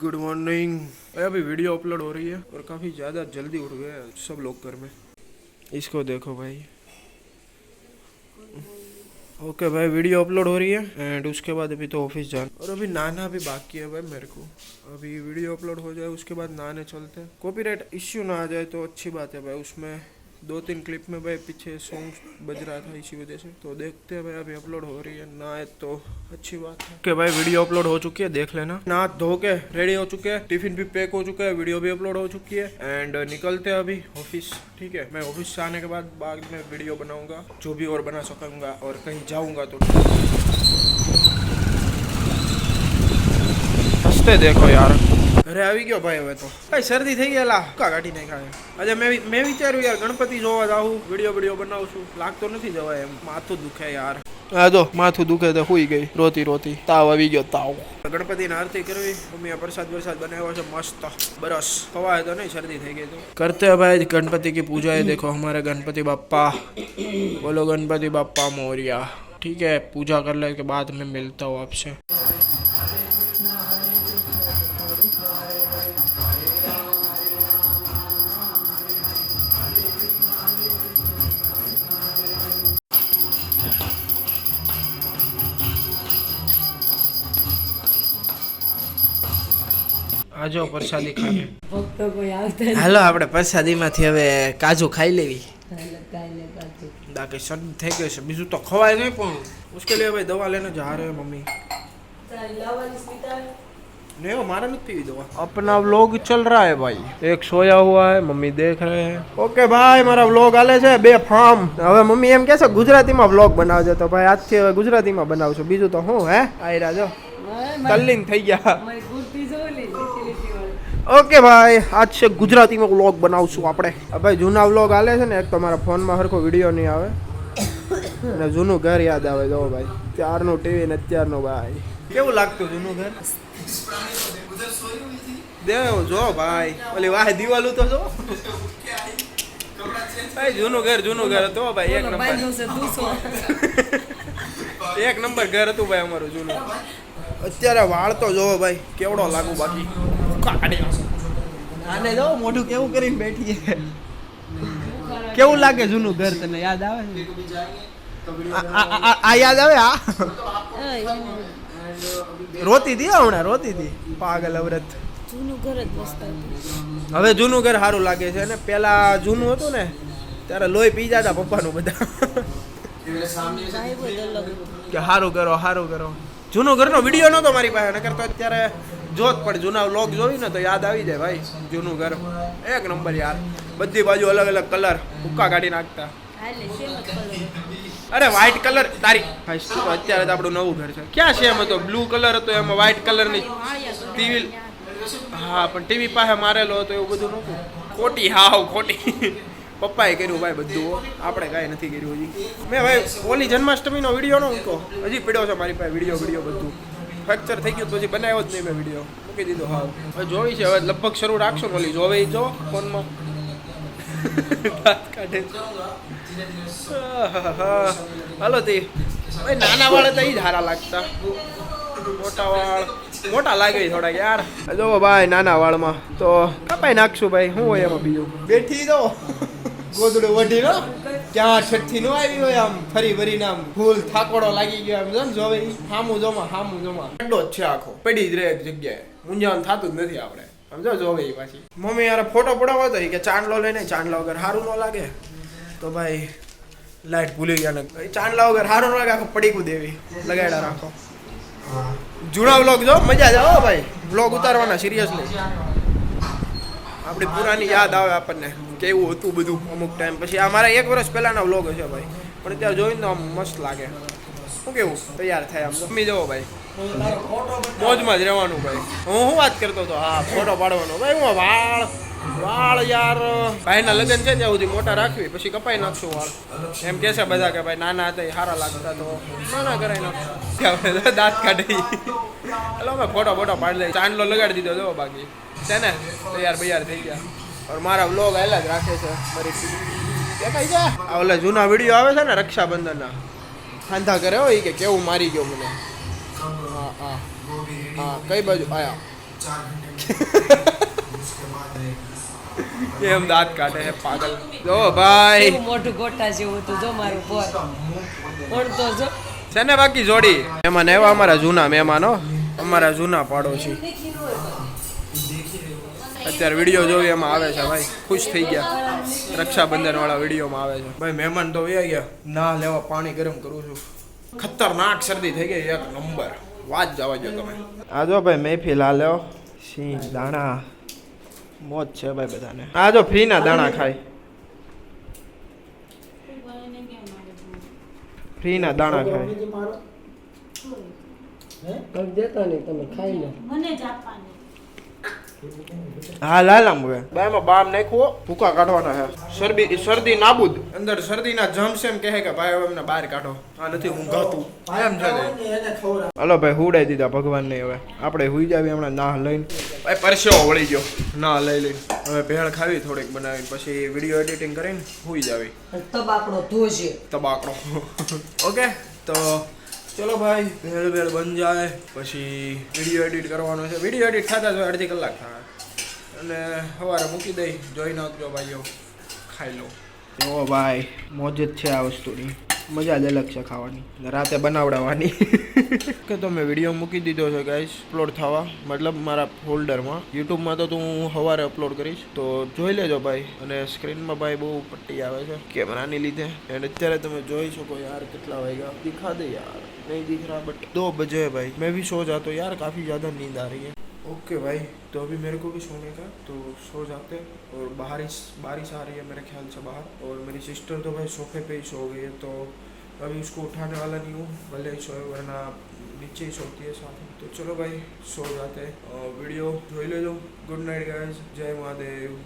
Good morning अभी video upload हो रही है और काफ़ी ज़्यादा जल्दी उठ गए सब लोग घर में। इसको देखो भाई। ओके okay भाई वीडियो अपलोड हो रही है एंड उसके बाद अभी तो ऑफ़िस जाना। और अभी नाना भी बाकी है भाई मेरे को। अभी वीडियो अपलोड हो जाए, उसके बाद नहाने चलते हैं। कॉपीराइट इश्यू ना आ जाए तो अच्छी बात है भाई, उसमें दो तीन क्लिप में भाई पीछे सॉन्ग बज रहा था इसी वजह से। तो देखते हैं भाई अभी अपलोड हो रही है ना है तो अच्छी बात है। के भाई वीडियो अपलोड हो चुकी है देख लेना। ना धो के रेडी हो चुके हैं टिफ़िन भी पैक हो चुका है वीडियो भी अपलोड हो चुकी है। एंड निकलते हैं अभी ऑफ़िस ठीक है? मैं ऑफ़िस से आने के बाद बाद में वीडियो बनाऊँगा जो भी और बना सकूँगा और कहीं जाऊँगा तो। हँसते देखो यार। ઘરે આવી ગયો ભાઈ હવે તો ભાઈ શરદી થઈ ગયેલા કા કાઢી નાખ્યા આજે મેં વિ- મેં વિચાર્યું યાર ગણપતિ જોવા જાઉં વિડીયો વિડીયો બનાવું છું લાગતો નથી જવાય એમ માથું દુખે યાર હા જો માથું દુખે તો હુઈ ગઈ રોતી રોતી તાવ આવી ગયો તાવ ગણપતિની આરતી કરવી મમ્મીએ પ્રસાદ વરસાદ બનાવ્યો છે મસ્ત બરસ ખવાય તો નહીં શરદી થઈ ગઈ તો करते हैं भाई गणपति की पूजा है देखो हमारे गणपति बापा बोलो गणपति बापा मोरिया ठीक है पूजा कर ले के बाद मैं मिलता हूँ आपसे આજો પ્રસાદી ખાઈએ ભક્તો કોઈ આવતા હાલો આપણે પ્રસાદીમાંથી હવે કાજુ ખાઈ લેવી નથી કાંઈ ને કાંઈ બાકી શરદી થઈ ગઈ છે બીજું તો ખવાય નહીં પણ મુશ્કેલી હવે દવા લઈને જા રહે મમ્મી લાવવાની સ્વીકાર नहीं वो मारा नहीं पी दवा अपना व्लॉग चल रहा है भाई एक सोया हुआ है मम्मी देख रहे हैं ओके भाई મારા વ્લોગ આલે છે બે ફાર્મ હવે મમ્મી એમ કહે છે ગુજરાતીમાં વ્લોગ બનાવજો તો ભાઈ આજથી હવે ગુજરાતીમાં બનાવશું બીજું તો હું હે આઈ રાજો તલ્લીન થઈ ગયા ઓકે ભાઈ આજ છે ગુજરાતીમાં વ્લોગ બનાવશું આપણે. ભાઈ જૂના વ્લોગ આલે છે ને એક તો મારા ફોનમાં હરખો વીડિયો નહીં આવે. અને જૂનું ઘર યાદ આવે જો ભાઈ. ત્યારનું ટીવી ને અત્યારનું ભાઈ. કેવું લાગતું જૂનું ઘર? દેવ જો ભાઈ. ઓલી વાહ દિવાલું તો જો. ભાઈ જૂનું ઘર જૂનું ઘર હતું ભાઈ એક નંબર. એક નંબર ઘર હતું ભાઈ અમારું જૂનું. અત્યારે વાળ તો જોવો ભાઈ કેવડો લાગુ બાકી. કાઢી આને જો મોઢું કેવું કરીને બેઠી કેવું લાગે જૂનું ઘર તને? યાદ આવે છે આ- યાદ આવે? આ રોતી હતી હમણાં રોતી હતી. પાગલ અવરત. જૂનું ઘર જ મસ્ત હવે જૂનું ઘર સારું લાગે છે. ને પેલા જૂનું હતું ને ત્યારે લોહી પી જતા પપ્પાનું બધા. કે સારું કરો સારું કરો. જૂનું ઘરનો વીડિયો નહોતો મારી પાસે, નકર તો અત્યારે જોત પણ જૂના વ્લોગ જોઈ ને તો યાદ આવી જાય ભાઈ જૂનું ઘર એક નંબર યાર. બધી બાજુ અલગ અલગ કલર હુક્કા કાઢી નાખતા. અરે વ્હાઈટ કલર તારી ભાઈ અત્યારે તો આપણું નવું ઘર છે. ક્યાં છે એમ હતો? બ્લુ કલર હતો એમાં વ્હાઈટ કલરની ટીવી હા, પણ ટીવી પાસે મારેલો હતો એવું બધું નહોતું. ખોટી, હાવ ખોટી. પપ્પાએ કર્યું ભાઈ બધું આપણે કાંઈ નથી કર્યું હજી. મેં ભાઈ ઓલી જન્માષ્ટમીનો વીડિયો નો મૂકો હજી પડ્યો છે મારી પાસે વીડિયો વીડિયો બધું. ફ્રેક્ચર થઈ ગયું પછી બનાવ્યો જ નહીં મેં વીડિયો. મૂકી દીધો, હા. હવે જોઈ છે, હવે લગભગ શરૂ રાખશો ઓલી. જોવે, જો, ફોનમાં. દાંત કાઢે. હાલો તે. ભાઈ, નાના વાળા તો ઈ જ હારા લાગતા. મોટા વાળ. મોટા લાગે થોડાક, યાર. જો ભાઈ, નાના વાળમાં. તો કપાઈ નાખશું ભાઈ. શું હોય એમાં બીજું? બેઠી તો ગોદડું વઢી નો ક્યાં છઠ્ઠી નો આવી હોય આમ ફરી ભરીને આમ ફૂલ થાકોડો લાગી ગયો એમ. જોને જોવે. હામું જોમાં હામું જોમાં. અડ્ડો જ છે આખો. પડી જ રહે જગ્યાએ. મૂંઝાવાનું થતું જ નથી આપણે. સમજો જોવે એ પાછી. મમ્મી યાર ફોટો પડાવો તો કે ચાંદલો લઈને ચાંદલા વગર સારું ન લાગે. તો ભાઈ, લાઈટ ભૂલી ગયા ને. ચાંદલા વગર સારું ન લાગે, આખો પડીકું દેવી. લગાડ્યા રાખો. જૂના વ્લોગ જો, મજા જ આવે ભાઈ. વ્લોગ ઉતારવાના સિરિયસલી આપણી પુરાની યાદ આવે આપણને. કેવું હતું બધું અમુક ટાઈમ પછી. આ મારા એક વર્ષ પહેલાના વ્લોગ હશે ભાઈ. પણ અત્યારે જોઈને તો આમ મસ્ત લાગે. શું કેવું? તૈયાર થાય આમ. ગમી જવો ભાઈ. મોજમાં જ રહેવાનું ભાઈ. હું શું વાત કરતો હતો? હા ફોટો પાડવાનો. ભાઈ, હું વાળ વાળ યાર. ભાઈના લગ્ન છે ત્યાં સુધી મોટા રાખવી. પછી કપાઈ નાખશું વાળ. એમ કે છે બધા કે ભાઈ, નાના હતા સારા લાગતા તો નાના કરાઈ નાખશું. દાંત કાઢી. એટલે અમે ફોટો ફોટો પાડી લઈ ચાંદલો લગાડી દીધો, જો બાકી. છે ને? તૈયાર બૈયાર થઈ ગયા. और મારા વ્લોગ આયલા જ રાખે છે મારી દેખાય છે? આ ઓલા જૂના વીડિયો આવે છે ને રક્ષાબંધનના ખાંધા કરે હોય કે કેવું મારી ગયો મને. હા હા. હા કઈ બાજુ? આયા. એમ દાંત કાઢે છે પાગલ? જો ભાઈ. મોટું ગોટા જેવું હતું જો મારું પર પણ તો જો છે ને બાકી જોડી? મહેમાન એવા અમારા જૂના મહેમાનો અમારા જૂના પાડોશી. અત્યારે વીડિયો જોઈએ એમાં આવે છે ભાઈ. ખુશ થઈ ગયા. રક્ષાબંધન વાળા વિડીયોમાં આવે છે. ભાઈ મહેમાન તો વ્યા ગયા. ના લેવા પાણી ગરમ કરું છું. ખતરનાક શરદી થઈ ગઈ. એક નંબર. વાત જવા જો તમે. આ જો ભાઈ મહેફિલ આ લ્યો. સિંહ દાણા. મોજ છે ભાઈ બધાને. આ જો ફ્રીના દાણા ખાય. ફ્રીના દાણા ખાય. મને જ આપવાનું. હા લાલામ હવે. બાયમાં બામ નાખવો ભૂકા કાઢવાના હે શરદી શરદી નાબૂદ. અંદર શરદીના જમ્સ એમ કહે કે ભાઈ હવે એમને બહાર કાઢો. આ નથી ઊંઘાતું એમ છે. હાલો ભાઈ હુડાઈ દીધા ભગવાનને હવે. આપણે હુઈ જાવી હમણાં ના લઈને. ભાઈ પરસેવો વળી ગયો. ના લઈ લઈ. હવે ભેળ ખાવી થોડીક બનાવીને પછી વીડિયો એડિટિંગ કરીને હુઈ જાવી. તબાકડો ધોજે. તબાકડો. ઓકે તો ચલો ભાઈ, ભેળ ભેળ બન જાય. પછી વીડિયો એડિટ કરવાનો છે. વીડિયો એડિટ થતા જ અડધી કલાક થાય. અને સવારે મૂકી દઈ. જોઈ નાખજો ભાઈઓ. ખાઈ લો. ઓ ભાઈ, મોજ જ છે આ વસ્તુની. મજા જ અલગ છે ખાવાની ને રાતે બનાવડાવવાની કે તો મેં વિડીયો મૂકી દીધો છે ગાઈસ અપલોડ થવા મતલબ મારા ફોલ્ડરમાં યુટ્યુબમાં તો તું હું સવારે અપલોડ કરીશ તો જોઈ લેજો ભાઈ અને સ્ક્રીનમાં ભાઈ બહુ પટ્ટી આવે છે કેમેરાની લીધે એન્ડ અત્યારે તમે જોઈ શકો યાર કેટલા વાગ્યા દિખા દે યાર नहीं दिख रहा बट दो बजे है भाई मैं भी सो जाता हूँ यार काफ़ी ज़्यादा नींद आ रही है ओके भाई तो अभी मेरे को भी सोने का तो सो जाते हैं। और बारिश बारिश आ रही है मेरे ख्याल से बाहर। और मेरी सिस्टर तो भाई सोफे पे ही सो गई है तो अभी उसको उठाने वाला नहीं हूँ, भले ही सोए, वरना नीचे ही सोती है साथ में। तो चलो भाई, सो जाते हैं। और वीडियो जो ले लो। गुड नाइट गाइस जय महादेव।